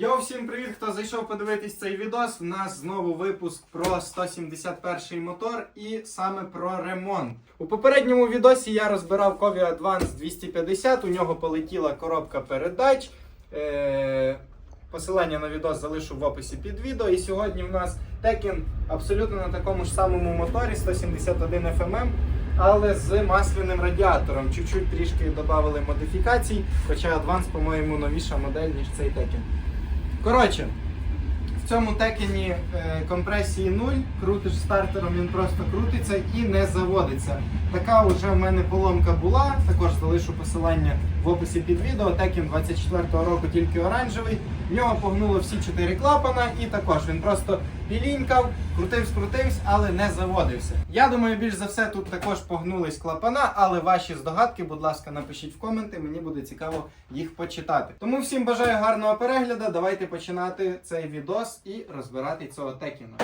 Йоу, всім привіт, хто зайшов подивитись цей відос. У нас знову випуск про 171 мотор і саме про ремонт. У попередньому відосі я розбирав Кові Advance 250, у нього полетіла коробка передач. Е- Посилання на відос залишу в описі під відео. І сьогодні в нас Tekken абсолютно на такому ж самому моторі 171 FMM, але з масляним радіатором. Чуть-чуть трішки додали модифікацій, хоча Advance, по-моєму, новіша модель, ніж цей Tekken. Коротше, в цьому текені е, компресії 0, крутиш стартером, він просто крутиться і не заводиться. Така вже в мене поломка була, також залишу посилання в описі під відео. Текен 24-го року тільки оранжевий. В нього погнуло всі чотири клапана, і також він просто пілінькав, крутив, скрутився, але не заводився. Я думаю, більш за все тут також погнулись клапана, але ваші здогадки, будь ласка, напишіть в коменти, мені буде цікаво їх почитати. Тому всім бажаю гарного перегляду. Давайте починати цей відос і розбирати цього текіна.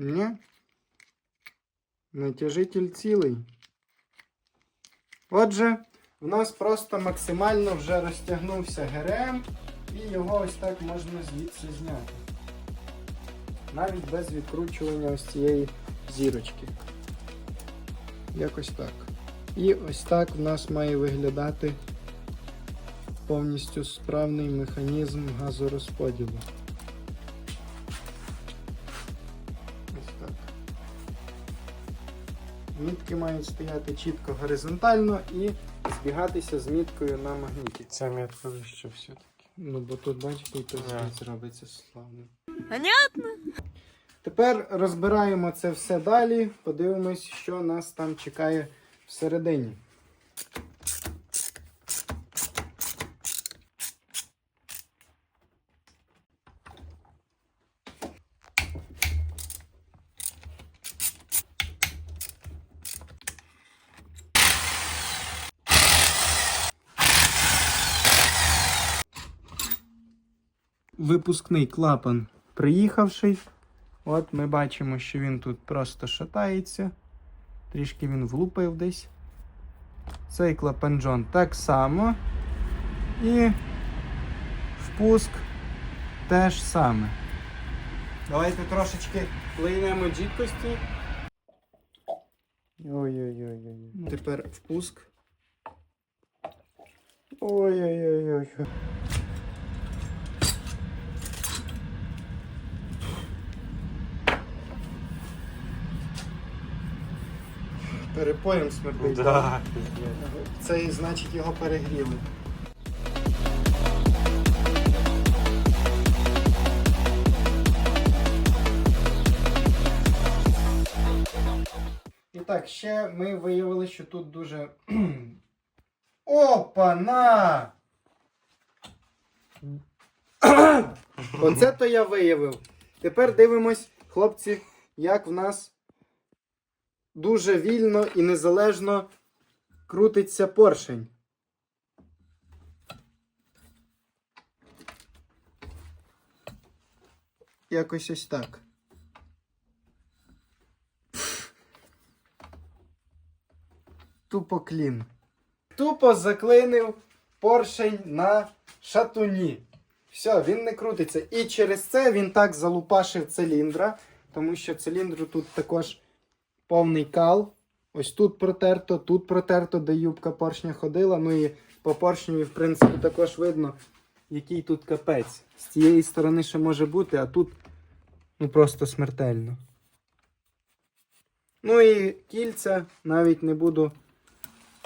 Ні. Натяжитель цілий. Отже, в нас просто максимально вже розтягнувся ГРМ, і його ось так можна звідси зняти. Навіть без відкручування ось цієї зірочки. Якось так. І ось так в нас має виглядати повністю справний механізм газорозподілу. Мітки мають стояти чітко горизонтально і збігатися з міткою на магніті. Ця метка вище все-таки. Ну, бо тут, бачите, і тут Ага. зробиться славно. Понятно? Тепер розбираємо це все далі. Подивимось, що нас там чекає всередині. Випускний клапан приїхавший. От ми бачимо, що він тут просто шатається. Трішки він влупив десь. Цей клапанджон так само. І впуск теж саме. Давайте трошечки лийнемо жидкості. Ой-ой-ой. Тепер впуск. Ой-ой-ой. Перепоєм смердить. Да. Це значить його перегріли. І так, ще ми виявили, що тут дуже. Опа-на! Оце то я виявив. Тепер дивимось, хлопці, як в нас дуже вільно і незалежно крутиться поршень. Якось ось так. Тупо клін. Тупо заклинив поршень на шатуні. Все, він не крутиться. І через це він так залупашив циліндра, тому що циліндру тут також повний кал. Ось тут протерто, тут протерто, де юбка поршня ходила. Ну і по поршню, в принципі, також видно, який тут капець. З цієї сторони ще може бути, а тут ну просто смертельно. Ну і кільця навіть не буду.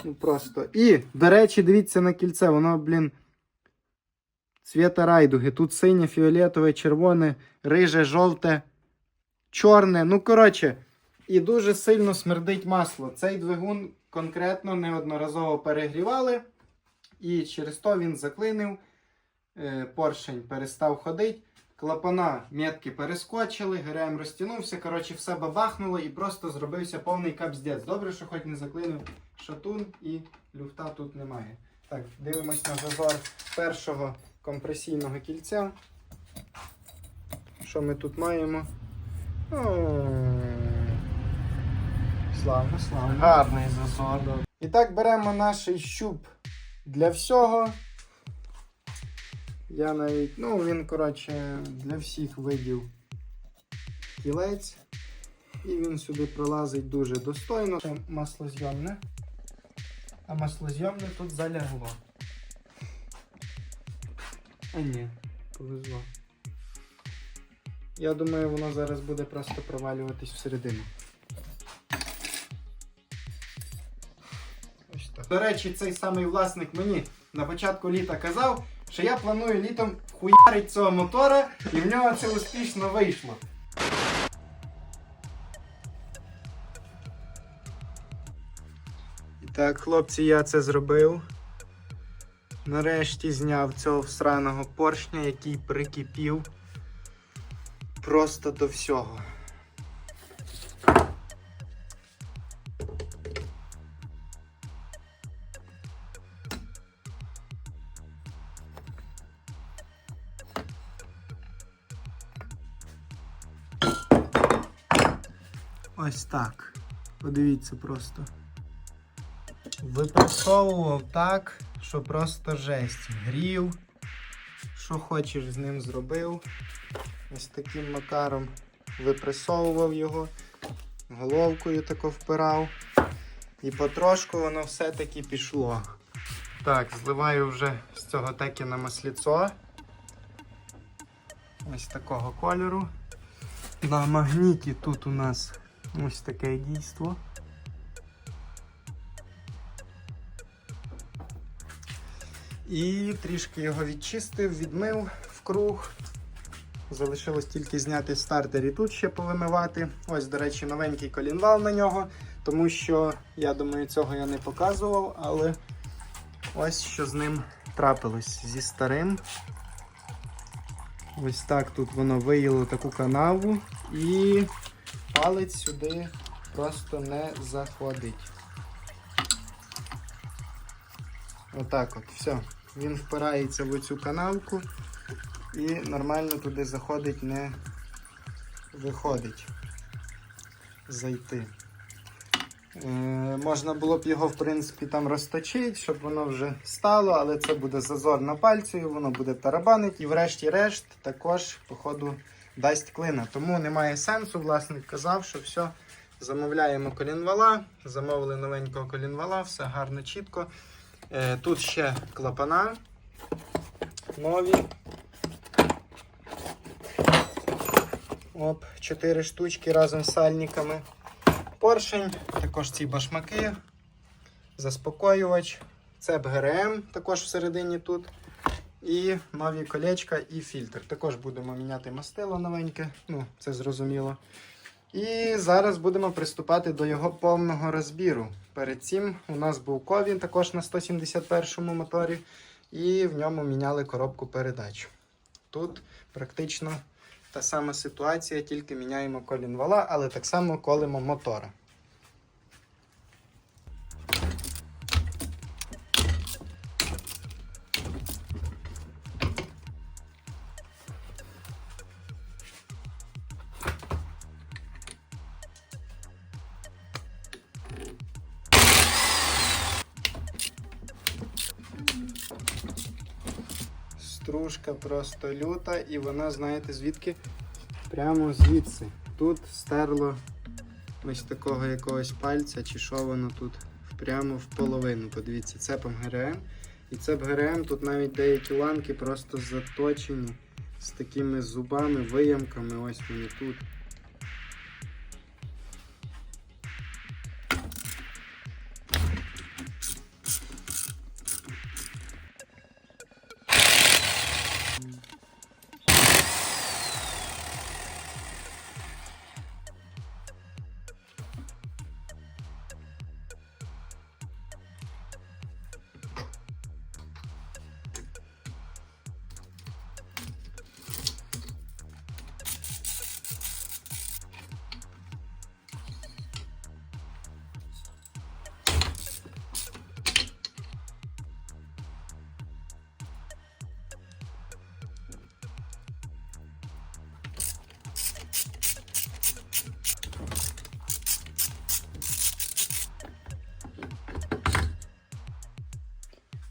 Ну просто. І, до речі, дивіться на кільце, воно, блін. Цвіта райдуги. Тут синє, фіолетове, червоне, риже, жовте, чорне. Ну, коротше, і дуже сильно смердить масло. Цей двигун конкретно неодноразово перегрівали, і через то він заклинив. Е, Поршень перестав ходити. Клапана метки перескочили, ГРМ розтягнувся. Коротше, все бабахнуло і просто зробився повний капздець. Добре, що хоч не заклинив шатун і люфта тут немає. Так, дивимось на зазор першого компресійного кільця. Що ми тут маємо? О, Славно, славно. Гарний зазор. І так беремо наш щуп для всього. Я навіть, ну він, коротше, для всіх видів кілець. І він сюди пролазить дуже достойно. Ще маслозйомне. А маслозйомне тут залягло. А ні, повезло. Я думаю, воно зараз буде просто провалюватись всередину. До речі, цей самий власник мені на початку літа казав, що я планую літом хуярить цього мотора, і в нього це успішно вийшло. Так, хлопці, я це зробив. Нарешті зняв цього всраного поршня, який прикипів просто до всього. Так. Подивіться просто. Випресовував так, що просто жесть. Грів. Що хочеш з ним зробив. Ось таким макаром випресовував його, головкою тако впирав. І потрошку воно все-таки пішло. Так, зливаю вже з цього текіна масліцо. Ось такого кольору. На магніті тут у нас ось таке дійство. І трішки його відчистив, відмив в круг. Залишилось тільки зняти стартер і тут ще повимивати. Ось, до речі, новенький колінвал на нього, тому що, я думаю, цього я не показував, але ось що з ним трапилось зі старим. Ось так тут воно виїло таку канаву і палець сюди просто не заходить. Отак от, все. Він впирається в цю канавку і нормально туди заходить, не виходить зайти. Е, можна було б його, в принципі, там розточити, щоб воно вже стало, але це буде зазор на пальцю, воно буде тарабанити і врешті-решт також, походу, дасть клина. Тому немає сенсу. Власник казав, що все, замовляємо колінвала, замовили новенького колінвала, все гарно, чітко. Е, тут ще клапана нові. Оп, 4 штучки разом з сальниками. Поршень, також ці башмаки, заспокоювач, цеп ГРМ також всередині тут. І нові колечка і фільтр. Також будемо міняти мастило новеньке, ну, це зрозуміло. І зараз будемо приступати до його повного розбіру. Перед цим у нас був ковін також на 171-му моторі, і в ньому міняли коробку передач. Тут практично та сама ситуація, тільки міняємо колінвала, але так само колимо мотора. Просто люта, і вона, знаєте, звідки? Прямо звідси. Тут стерло ось такого якогось пальця, чи що воно тут прямо в половину. Подивіться, це ГРМ. І цеп ГРМ тут навіть деякі ланки просто заточені з такими зубами, виямками. Ось вони тут.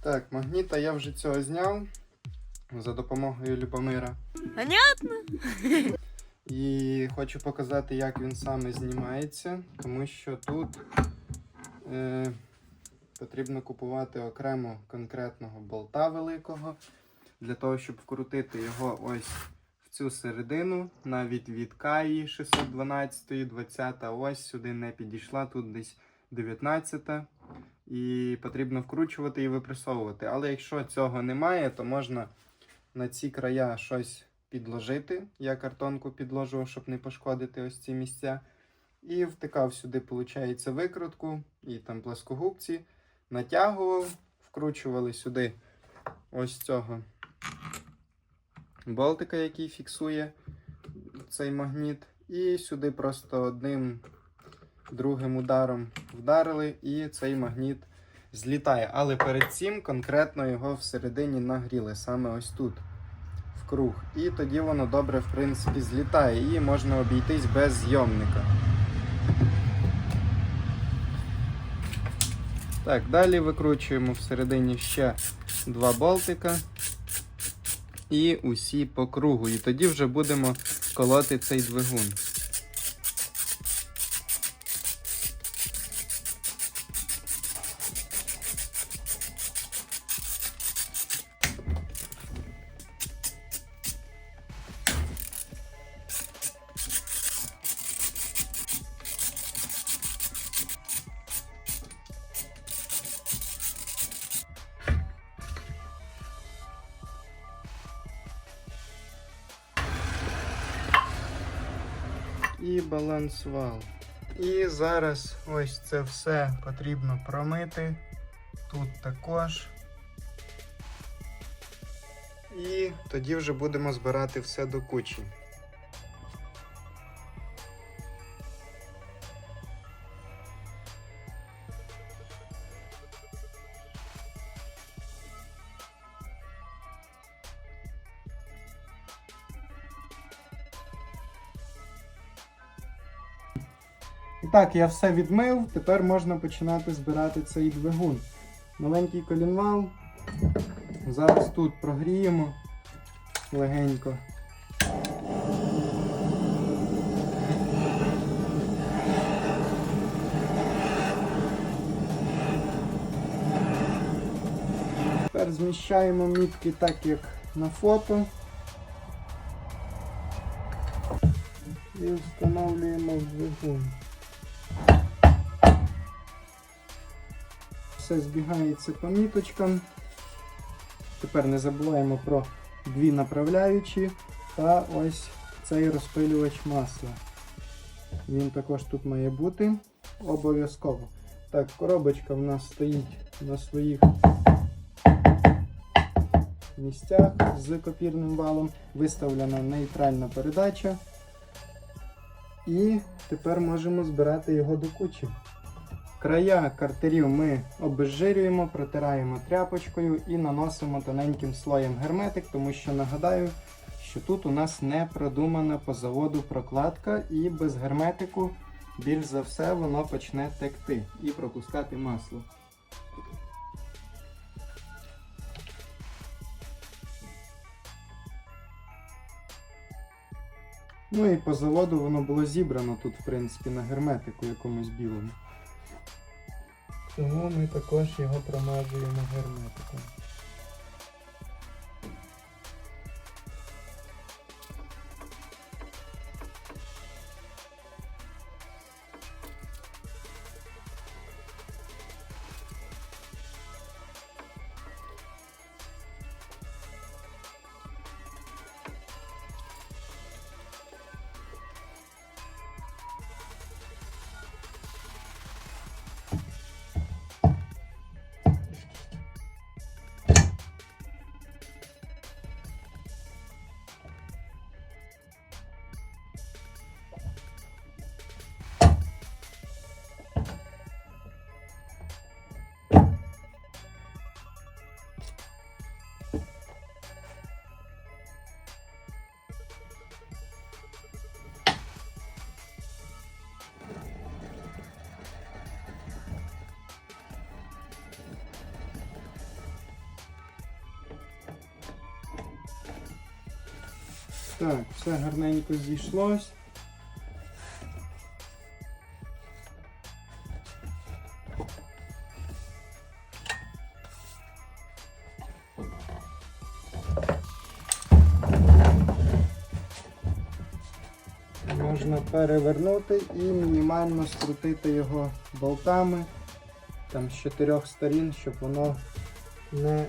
Так, магніта я вже цього зняв за допомогою Любомира. Понятно? І хочу показати, як він саме знімається, тому що тут е, потрібно купувати окремо конкретного болта великого, для того, щоб вкрутити його ось в цю середину, навіть від Каї 612, 20 ось сюди не підійшла, тут десь 19. І потрібно вкручувати і випресовувати. Але якщо цього немає, то можна на ці края щось підложити. Я картонку підложував, щоб не пошкодити ось ці місця. І втикав сюди, виходить, викрутку і там пласкогубці. Натягував, вкручували сюди ось цього болтика, який фіксує цей магніт. І сюди просто одним другим ударом вдарили, і цей магніт злітає. Але перед цим конкретно його всередині нагріли, саме ось тут в круг. І тоді воно добре, в принципі, злітає і можна обійтись без зйомника. Так, далі викручуємо всередині ще два болтика. І усі по кругу. І тоді вже будемо колоти цей двигун. І балансвал. І зараз ось це все потрібно промити. Тут також. І тоді вже будемо збирати все до кучі. Так, я все відмив, тепер можна починати збирати цей двигун. Маленький колінвал. Зараз тут прогріємо легенько. Тепер зміщаємо мітки так, як на фото. І встановлюємо двигун. Все збігається по міточкам. Тепер не забуваємо про дві направляючі та ось цей розпилювач масла. Він також тут має бути обов'язково. Так, коробочка в нас стоїть на своїх місцях з копірним валом, виставлена нейтральна передача. І тепер можемо збирати його до кучі. Края картерів ми обезжирюємо, протираємо тряпочкою і наносимо тоненьким слоєм герметик, тому що нагадаю, що тут у нас не продумана по заводу прокладка, і без герметику більш за все воно почне текти і пропускати масло. Ну і по заводу воно було зібрано тут, в принципі, на герметику якомусь білому. Тому ми також його промазуємо герметиком. Так, все гарненько зійшлось. Можна перевернути і мінімально скрутити його болтами там з чотирьох сторін, щоб воно не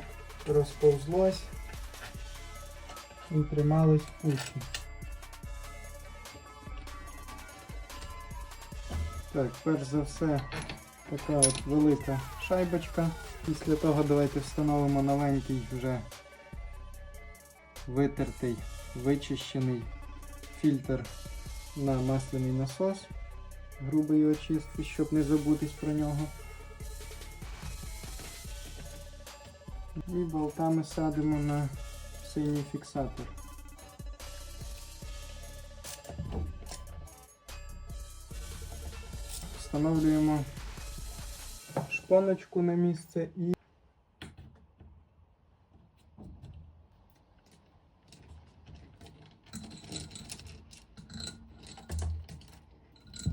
розповзлось і тримались в кучі. Так, перш за все, така от велика шайбочка. Після того давайте встановимо новенький вже витертий, вичищений фільтр на масляний насос. Грубої очистки, щоб не забутись про нього. І болтами садимо на синій фіксатор. Встановлюємо шпоночку на місце і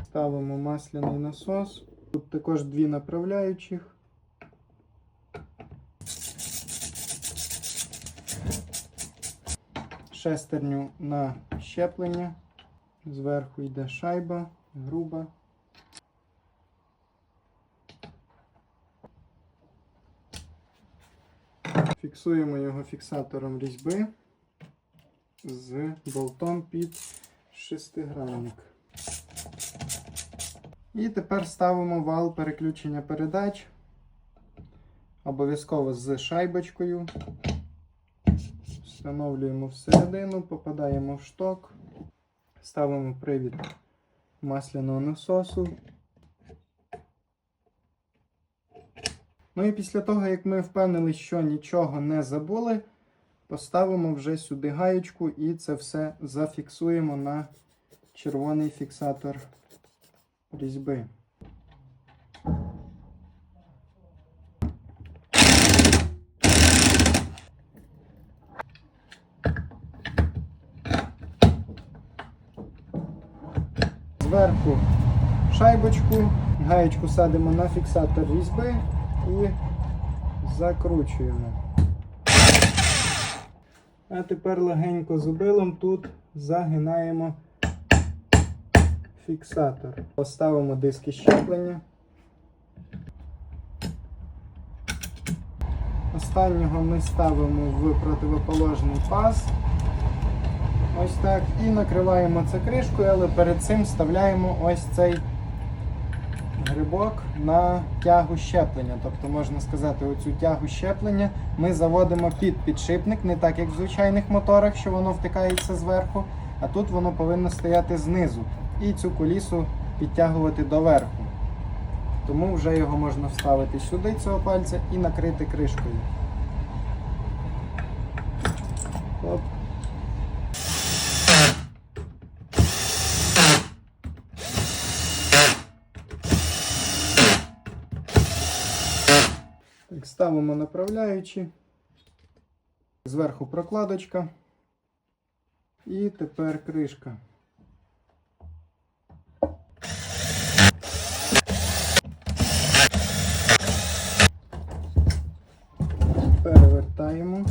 ставимо масляний насос. Тут також дві направляючих. Шестерню на щеплення. Зверху йде шайба, груба. Фіксуємо його фіксатором різьби з болтом під шестигранник. І тепер ставимо вал переключення передач. Обов'язково з шайбочкою. Встановлюємо всередину, попадаємо в шток, ставимо привід масляного насосу. Ну і після того, як ми впевнилися, що нічого не забули, поставимо вже сюди гаєчку і це все зафіксуємо на червоний фіксатор різьби. Зверху шайбочку, гаєчку садимо на фіксатор різьби і закручуємо. А тепер легенько зубилом тут загинаємо фіксатор. Поставимо диски щеплення. Останнього ми ставимо в противоположний паз. Ось так. І накриваємо це кришкою, але перед цим вставляємо ось цей грибок на тягу щеплення. Тобто, можна сказати, оцю тягу щеплення ми заводимо під підшипник, не так як в звичайних моторах, що воно втикається зверху, а тут воно повинно стояти знизу. І цю кулісу підтягувати доверху. Тому вже його можна вставити сюди, цього пальця, і накрити кришкою. Оп. Так, ставимо направляючі. Зверху прокладочка. І тепер кришка. Перевертаємо.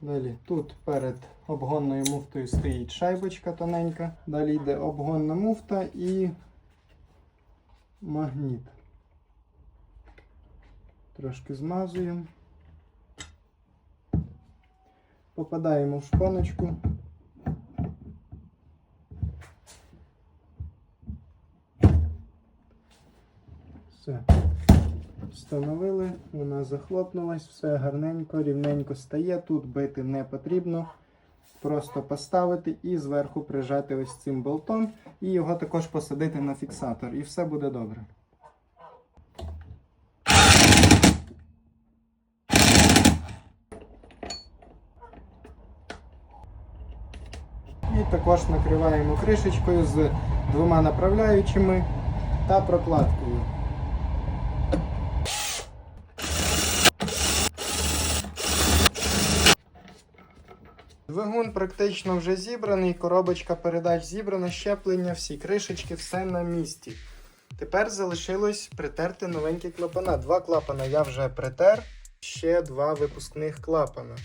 Далі тут перед обгонною муфтою стоїть шайбочка тоненька. Далі йде обгонна муфта і магніт. Трошки змазуємо. Попадаємо в шпоночку. Все. Встановили, вона захлопнулась, все гарненько, рівненько стає. Тут бити не потрібно. Просто поставити і зверху прижати ось цим болтом, і його також посадити на фіксатор, і все буде добре. Також накриваємо кришечкою з двома направляючими та прокладкою. Двигун практично вже зібраний, коробочка передач зібрана, щеплення, всі кришечки, все на місці. Тепер залишилось притерти новенькі клапана. Два клапана я вже притер, ще два випускних клапана.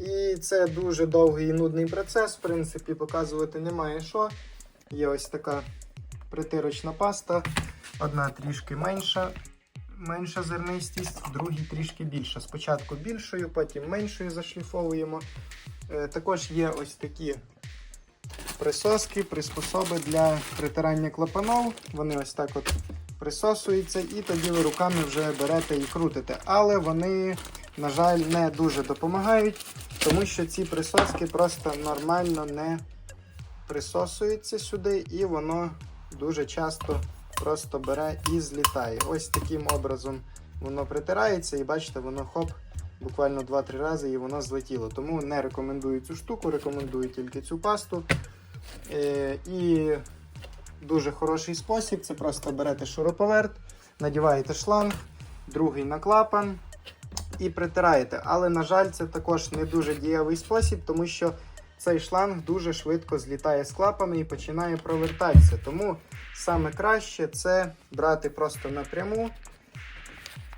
І це дуже довгий і нудний процес, в принципі, показувати немає що. Є ось така притирочна паста, одна трішки менша, менша зернистість, другій трішки більша. Спочатку більшою, потім меншою зашліфовуємо. Е, Також є ось такі присоски, приспособи для притирання клапанов. Вони ось так от присосуються, і тоді ви руками вже берете і крутите. Але вони, на жаль, не дуже допомагають, тому що ці присоски просто нормально не присосуються сюди, і воно дуже часто просто бере і злітає. Ось таким образом воно притирається, і бачите, воно хоп буквально 2-3 рази і воно злетіло. Тому не рекомендую цю штуку, рекомендую тільки цю пасту. Е, і дуже хороший спосіб це просто берете шуруповерт, надіваєте шланг, другий на клапан і притираєте. Але, на жаль, це також не дуже дієвий спосіб, тому що цей шланг дуже швидко злітає з клапана і починає провертатися. Тому саме краще це брати просто напряму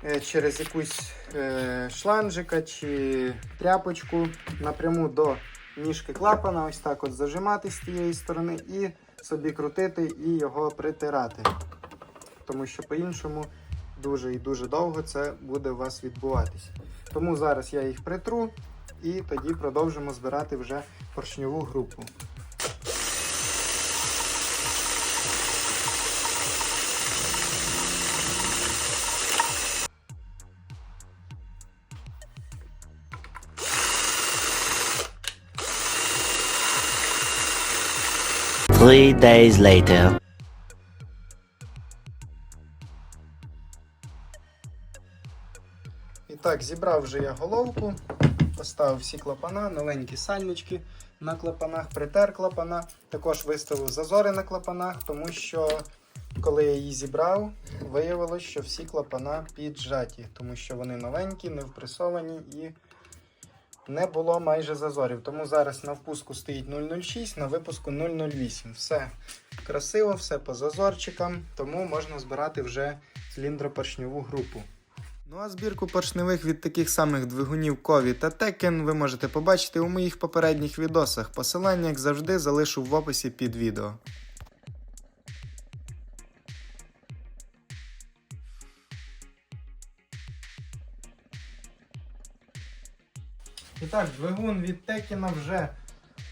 е, через якусь е, шланжика чи тряпочку напряму до ніжки клапана, ось так от зажимати з тієї сторони і собі крутити і його притирати. Тому що по-іншому дуже і дуже довго це буде у вас відбуватися. Тому зараз я їх притру і тоді продовжимо збирати вже поршньову групу. Three days later. Так, зібрав вже я головку, поставив всі клапана, новенькі сальнички на клапанах, притер клапана. Також виставив зазори на клапанах, тому що коли я її зібрав, виявилось, що всі клапана піджаті, тому що вони новенькі, не впресовані і не було майже зазорів. Тому зараз на впуску стоїть 006, на випуску 008. Все красиво, все по зазорчикам, тому можна збирати вже циліндропоршньову групу. Ну а збірку поршневих від таких самих двигунів Кові та Tekken ви можете побачити у моїх попередніх відосах. Посилання, як завжди, залишу в описі під відео. І так, двигун від Текіна вже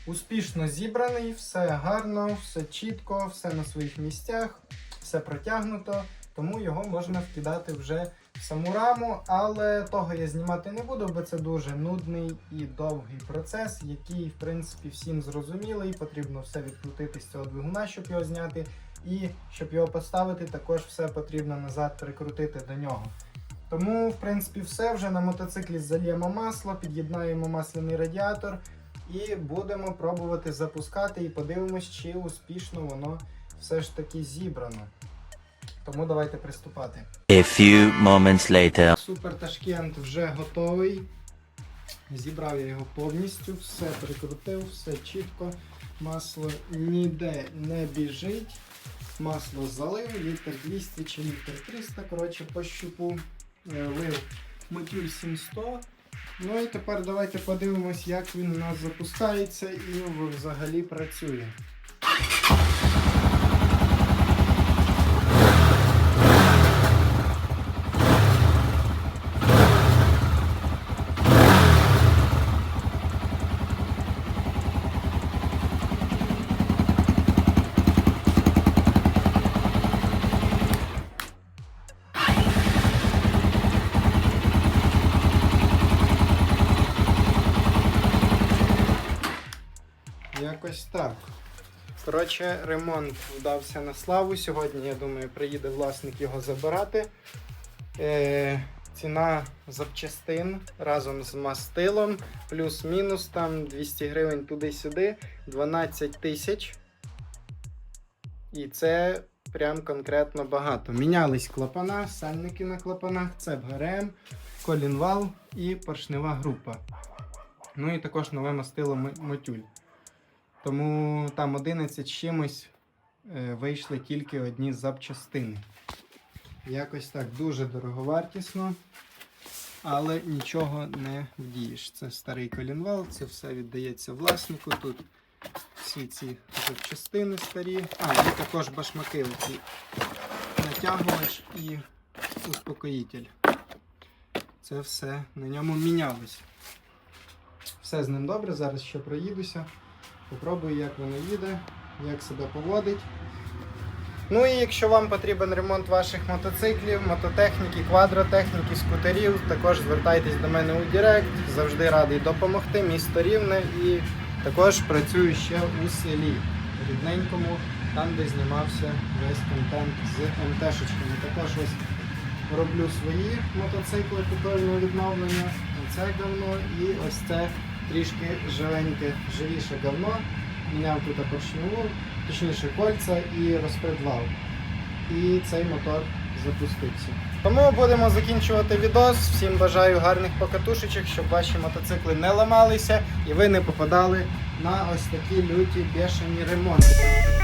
успішно зібраний, все гарно, все чітко, все на своїх місцях, все протягнуто, тому його можна вкидати вже саму раму, але того я знімати не буду, бо це дуже нудний і довгий процес, який, в принципі, всім зрозумілий. Потрібно все відкрутити з цього двигуна, щоб його зняти. І щоб його поставити, також все потрібно назад прикрутити до нього. Тому, в принципі, все вже на мотоциклі зальємо масло, під'єднаємо масляний радіатор і будемо пробувати запускати і подивимось, чи успішно воно все ж таки зібрано. Тому давайте приступати. A few moments later. Супер Ташкент вже готовий. Зібрав я його повністю, все прикрутив, все чітко. Масло ніде не біжить. Масло залив, літр 200 чи літр 300, коротше, по щупу. Е, Лив мотюль 700. Ну і тепер давайте подивимось, як він у нас запускається і взагалі працює. Якось так. Коротше, ремонт вдався на славу. Сьогодні, я думаю, приїде власник його забирати. Е, ціна запчастин разом з мастилом, плюс-мінус там 200 гривень туди-сюди, 12 тисяч. І це прям конкретно багато. Мінялись клапана, сальники на клапанах, цеп ГРМ, колінвал і поршнева група. Ну і також нове мастило мотюль. Тому там 11 з чимось е, вийшли тільки одні запчастини. Якось так дуже дороговартісно, але нічого не вдієш. Це старий колінвал, це все віддається власнику. Тут всі ці запчастини старі. А, і також башмаки оці. Натягувач і успокоїтель. Це все на ньому мінялось. Все з ним добре, зараз ще проїдуся. Попробую, як воно їде, як себе поводить. Ну і якщо вам потрібен ремонт ваших мотоциклів, мототехніки, квадротехніки, скутерів, також звертайтесь до мене у Директ. Завжди радий допомогти. Місто Рівне і також працюю ще у селі рідненькому, там де знімався весь контент з МТ-шечками. Також ось роблю свої мотоцикли купельного відновлення. Оце говно і ось це трішки живеньке, живіше говно. Міняв тут поршневу, точніше кольця і розпредвал. І цей мотор запустився. Тому будемо закінчувати відос. Всім бажаю гарних покатушечок, щоб ваші мотоцикли не ламалися і ви не попадали на ось такі люті бешені ремонти.